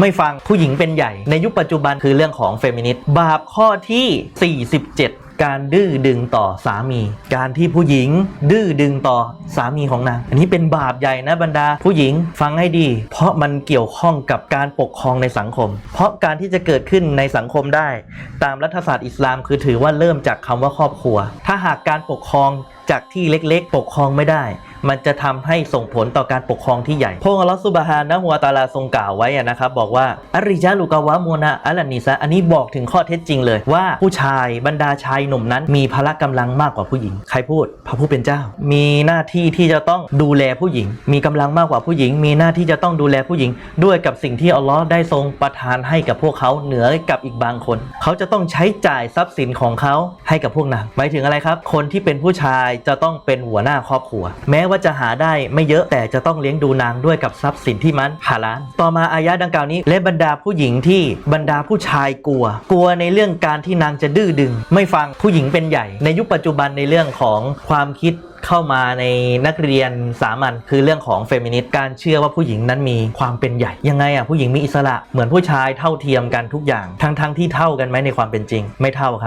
ไม่ฟังผู้หญิงเป็นใหญ่ ในยุคปัจจุบันคือเรื่องของเฟมินิสต์บาปข้อที่ 47การดื้อดึงต่อสามี การที่ผู้หญิงดื้อดึงต่อสามีของนาง อันนี้เป็นบาปใหญ่นะบรรดา ผู้หญิงฟังให้ดี เพราะมันเกี่ยวข้องกับการปกครองในสังคม เพราะการที่จะเกิดขึ้นในสังคมได้ ตามรัฐศาสตร์อิสลามคือถือว่าเริ่มจากคำว่าครอบครัว ถ้าหากการปกครองจากที่เล็กๆ ปกครองไม่ได้ มันจะทำให้ส่งผลต่อการปกครองที่ใหญ่พระองค์อัลลอฮฺซุบฮานะฮูวตาลาทรงกล่าวไว้นะครับบอกว่าอริจาลุกะวะมูนะอัลลนิซะอันนี้บอกถึงข้อเท็จจริงเลยว่าผู้ชายบรรดาชายหนุ่มนั้น มีพละกำลังมากกว่าผู้หญิง ใครพูดพระผู้เป็นเจ้า มีหน้าที่ที่จะต้องดูแลผู้หญิง มีกำลังมากกว่าผู้หญิง มีหน้าที่จะต้องดูแลผู้หญิง ด้วยกับสิ่งที่อัลลอฮ์ได้ทรงประทานให้กับพวกเขาเหนือกับอีกบางคน เขาจะต้องใช้จ่ายทรัพย์สินของเขาให้กับพวกนางหมายถึงอะไรครับ คนที่เป็นผู้ชายจะต้องเป็นหัวหน้าครอบครัว แม้ว่าจะหาได้ไม่เยอะแต่จะต้องเลี้ยงดูนางด้วยกับทรัพย์สินที่มันหาล้าน ต่อมาอายะดังกล่าวนี้และบรรดาผู้หญิงที่บรรดาผู้ชายกลัว กลัวในเรื่องการที่นางจะดื้อดึง ไม่ฟังผู้หญิงเป็นใหญ่ ในยุคปัจจุบันในเรื่องของความคิดเข้ามาในนักเรียนสามัญคือเรื่องของเฟมินิสต์การเชื่อว่าผู้หญิงนั้นมีความเป็นใหญ่ ยังไงอะผู้หญิงมีอิสระเหมือนผู้ชายเท่าเทียมกันทุกอย่าง ทั้งๆที่เท่ากันไหมในความเป็นจริง ไม่เท่าครับ